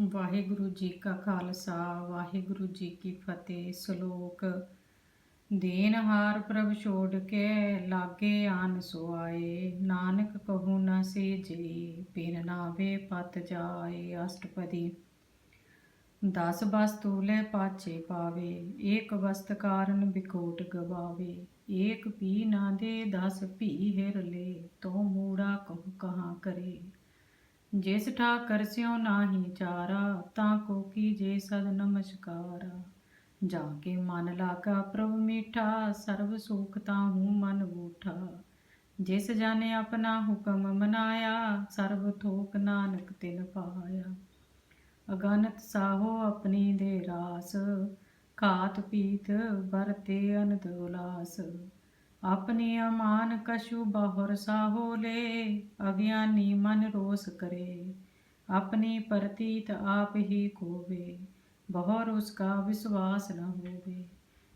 ਵਾਹਿਗੁਰੂ ਜੀ ਕਾ ਖਾਲਸਾ, ਵਾਹਿਗੁਰੂ ਜੀ ਕੀ ਫਤਿਹ। ਸ਼ਲੋਕ ਦੇਨਹਾਰ ਪ੍ਰਭ ਛੋੜ ਕੇ ਲਾਗੇ ਆਨ ਸੁਆਏ, ਨਾਨਕ ਕਹੂ ਨਾ ਸੇ ਸੀਜੇ ਬਿਨ ਨਾਵੇ ਪਤ ਜਾਏ ਅਸ਼ਟਪਦੀ। ਦਸ ਵਸਤੂ ਲੈ ਪਾਛੇ ਪਾਵੇ, ਏਕ ਵਸਤ ਕਾਰਨ ਬਿਕੋਟ ਗਵਾਵੇ, ਏਕ ਪੀ ਨਾ ਦੇ ਦਸ ਭੀ ਹਿਰ ਲੈ, ਤੋ ਮੂੜਾ ਕਹੂ ਕਹਾਂ ਕਰੇ। ਜਿਸ ਠਾਕਰ ਸਿਉ ਨਾਹੀ ਚਾਰਾ, ਤਾਂ ਕੋ ਕੀਜੇ ਸਦ ਨਮਸਕਾਰਾ। ਜਾ ਕੇ ਮਨ ਲਾਗਾ ਪ੍ਰਭ ਮੀਠਾ, ਸਰਬ ਸੁਖ ਤਾਹੂ ਮਨ ਬੂਠਾ। ਜਿਸ ਜਾਣੇ ਆਪਣਾ ਹੁਕਮ ਮਨਾਇਆ, ਸਰਬ ਥੋਕ ਨਾਨਕ ਤਿਨ ਪਾਇਆ। ਅਗਨਤ ਸਾਹੋ ਆਪਣੀ ਦੇ ਰਾਸ, ਖਾਤ ਪੀਤ ਵਰਤੇ ਅਨੰਦ ਉਲਾਸ। ਆਪਣੀ ਅਮਾਨ ਕਸ਼ੂ ਬਹੁਰ ਸਾਹੋ ਲੇ ਅਗਿਆਨੀ ਮਨ ਰੋਸ ਕਰੇ। ਆਪਣੀ ਪ੍ਰਤੀਤ ਆਪ ਹੀ ਕੋਵੇ, ਬਹੁਰ ਉਸਕਾ ਵਿਸ਼ਵਾਸ ਨ ਹੋਵੇ।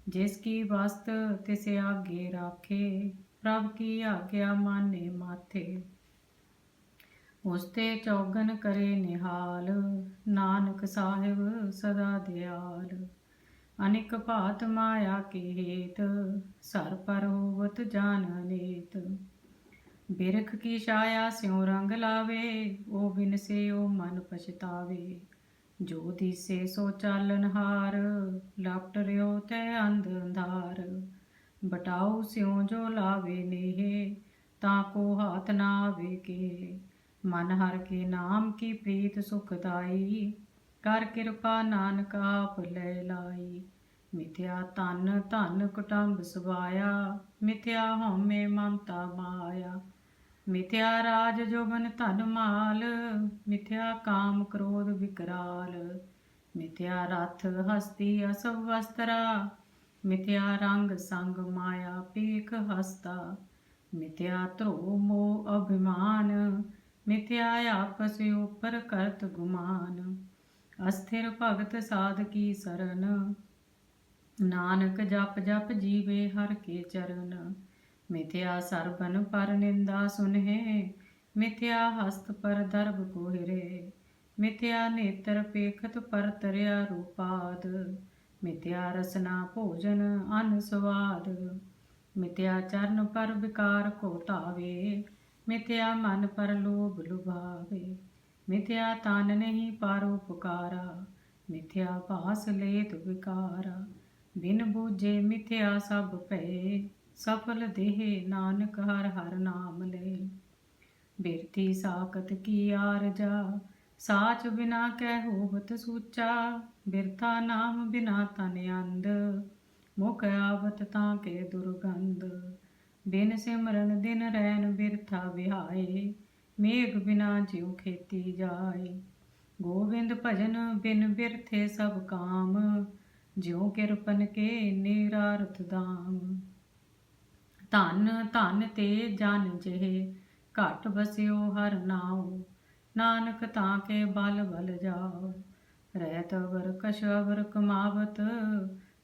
ਜਿਸ ਕੀ ਵਸਤ ਤਿਸ ਆਗੇ ਰਾਖੇ, ਪ੍ਰਭ ਕੀ ਆਗਿਆ ਮਾਨੇ ਮਾਥੇ। ਉਸ ਚੌਗਨ ਕਰੇ ਨਿਹਾਲ, ਨਾਨਕ ਸਾਹਿਬ ਸਦਾ ਦਿਆਲ। ਅਨਿਕ ਭਾਤ ਮਾਇਆ ਕੇ ਹੇਤ ਸਰ ਪਰ ਹੋਵਤ ਜਾਨ ਅਨੇਤ ਬਿਰਖ ਕੀ ਛਾਇਆ ਸਿਉ ਰੰਗ ਲਾਵੇ, ਉਹ ਬਿਨ ਉਹ ਮਨ ਪਛਤਾਵੇ। ਜੋ ਦਿਸੇ ਸੋ ਚਾਲਨ ਹਾਰ, ਲਪਟ ਰਿਓ ਤੈ ਅੰਧ ਅੰਧਾਰ। ਬਟਾਉ ਸਿਉ ਜੋ ਲਾਵੇ ਨੇਹ, ਤਾਂ ਕੋ ਹਾਥ ਨਾ ਆਵੇ ਕੇ ਮਨ ਹਰ ਕੇ ਨਾਮ ਕੀ ਪ੍ਰੀਤ ਸੁਖਦਾਈ ਕਰ ਕਿਰਪਾ ਨਾਨਕ ਆਪ ਲੈ ਲਾਈ। ਮਿਥਿਆ ਤਨ ਧਨ ਕੁਟੰਬ ਸੁਭਾਇਆ। ਮਿਥਿਆ ਹਉਮੈ ਮਮਤਾ ਮਾਇਆ। ਮਿਥਿਆ ਰਾਜ ਜੋਬਨ ਧਨ ਮਾਲ। ਮਿਥਿਆ ਕਾਮ ਕ੍ਰੋਧ ਵਿਕਰਾਲ। ਮਿਥਿਆ ਰਥ ਹਸਤੀ ਅਸਵ ਵਸਤਰਾ। ਮਿਥਿਆ ਰੰਗ ਸੰਗ ਮਾਇਆ ਪੀਖ ਹਸਤਾ। ਮਿਥਿਆ ਧਰੋ ਮੋ ਅਭਿਮਾਨ। ਮਿਥਿਆ ਆਪਸ ਉਪਰ ਕਰਤ ਗੁਮਾਨ। ਅਸਥਿਰ ਭਗਤ ਸਾਧ ਕੀ ਸਰਨ। ਨਾਨਕ ਜਪ ਜਪ ਜੀਵੇ ਹਰ ਕੇ ਚਰਨ। ਮਿਥਿਆ ਸਰਬਨ ਪਰ ਨਿੰਦਾ ਸੁਨਹਿ, ਮਿਥਿਆ ਹਸਤ ਪਰ ਦਰਬ ਕੋਹਿਰੇ। ਮਿਥਿਆ ਨੇਤਰ ਪੇਖਤ ਪਰ ਤਰਿਆ ਰੂਪਾਦ। ਮਿਥਿਆ ਰਸਨਾ ਭੋਜਨ ਅਨ ਸਵਾਦ। ਮਿਥਿਆ ਚਰਨ ਪਰ ਵਿਕਾਰ ਕੋ ਧਾਵੇ ਮਿਥਿਆ ਮਨ ਪਰ ਲੋਭ ਲੁਭਾਵੇ। ਮਿਥਿਆ ਤਨ ਨਹੀਂ ਪਰ ਉਪਕਾਰਾ, ਮਿਥਿਆ ਭਾਸ ਲੇਤ ਵਿਕਾਰਾ। ਬਿਨ ਬੂਝੇ ਮਿਥਿਆ ਸਭ ਭਏ, ਸਫਲ ਦੇਹ ਨਾਨਕ ਹਰ ਹਰ ਨਾਮ ਲੈ। ਬਿਰਤੀ ਸਾਖਤ ਕੀ ਆਰਜਾ, ਸਾਚ ਬਿਨਾ ਕਹਿ ਹੋਵਤ ਸੂਚਾ। ਬਿਰਥਾ ਨਾਮ ਬਿਨਾ ਤਨ ਅੰਧ, ਮੁਖ ਆਵਤ ਤਾਂ ਕੇ ਦੁਰਗੰਧ। ਬਿਨ ਸਿਮਰਨ ਦਿਨ ਰਹਿਣ ਬਿਰਥਾ ਵਿਹਾਏ ਮੇਘ ਬਿਨਾ ਜਿਉ ਖੇਤੀ ਜਾਏ। ਗੋਬਿੰਦ ਭਜਨ ਬਿਨ ਬਿਰਥੇ ਸਭ ਕਾਮ, ਜਿਉ ਕਿਰਪਨ ਕੇ ਨਿਰਾਰਥ ਦਾਮ। ਧਨ ਧਨ ਤੇ ਜਨ ਜਿਹੇ, ਘਟ ਬਸਿਓ ਹਰ ਨਾਉ। ਨਾਨਕ ਤਾਂ ਕੇ ਬਲ ਬਲ ਜਾਓ ਰਹਿਤ ਅਵਰ ਕਸ਼ ਅਵਰ ਕਮਾਵਤ,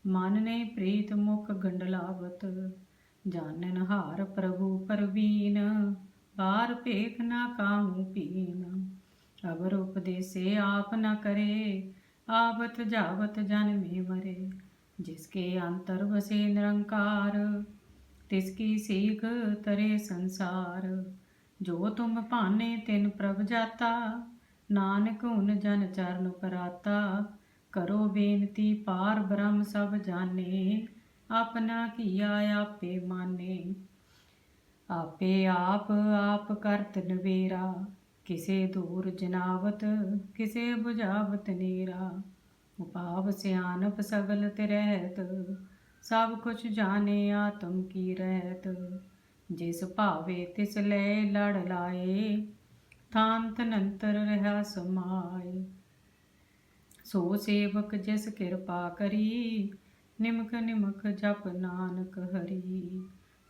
ਮਨ ਨੇ ਪ੍ਰੀਤ ਮੁਖ ਗੰਡਲਾਵਤ ਜਾਣਨ ਹਾਰ ਪ੍ਰਭੂ ਪਰਵੀਨ ਬਾਰ ਭੇਖ ਨਾ ਕਾਹੂ ਪੀਨ ਅਵਰ ਉਪਦੇਸੇ ਆਪ ਨ ਕਰੇ ਆਵਤ ਜਾਵਤ ਜਨਮੇ ਮਰੇ। ਜਿਸ ਕੇ ਅੰਤਰ ਵਸੇ ਨਿਰੰਕਾਰ, ਤਿਸ ਕੀ ਸੀਖ ਤਰੇ ਸੰਸਾਰ। ਜੋ ਤੁਮ ਭਾਨੇ ਤਿਨ ਪ੍ਰਭ ਜਾਤਾ, ਨਾਨਕ ਹੁਨ ਜਨ ਚਰਨ ਪਰਾਤਾ। ਕਰੋ ਬੇਨਤੀ ਪਾਰ ਬ੍ਰਹਮ ਸਭ ਜਾਣੇ, ਆਪਣਾ ਕੀਆ ਆਪੇ ਮਾਨੇ। ਆਪੇ ਆਪ ਆਪ ਕਰਤ ਨਵੇਰਾ। ਕਿਸੇ ਦੂਰ ਜਨਾਵਤ, ਕਿਸੇ 부ਝਾਵਤ ਨੀਰਾ। ਉਪਾਵ ਸਿਆਨਪ ਸਗਲ ਤੇ ਰਹਿਤ, ਸਭ ਕੁਛ ਜਾਣੇ ਆਤਮ ਕੀ ਰਹਿਤ। ਜਿਸ ਭਾਵੇ ਤਿਸ ਲੈ ਲੜ ਲਾਏ, ਥਾਂਤ ਨੰਤਰ ਰਹਾ ਸਮਾਏ। ਸੋ ਸੇਵਕ ਜਿਸ ਕਿਰਪਾ ਕਰੀ, ਨਿਮਕ ਨਿਮਕ ਜਪ ਨਾਨਕ ਹਰੀ।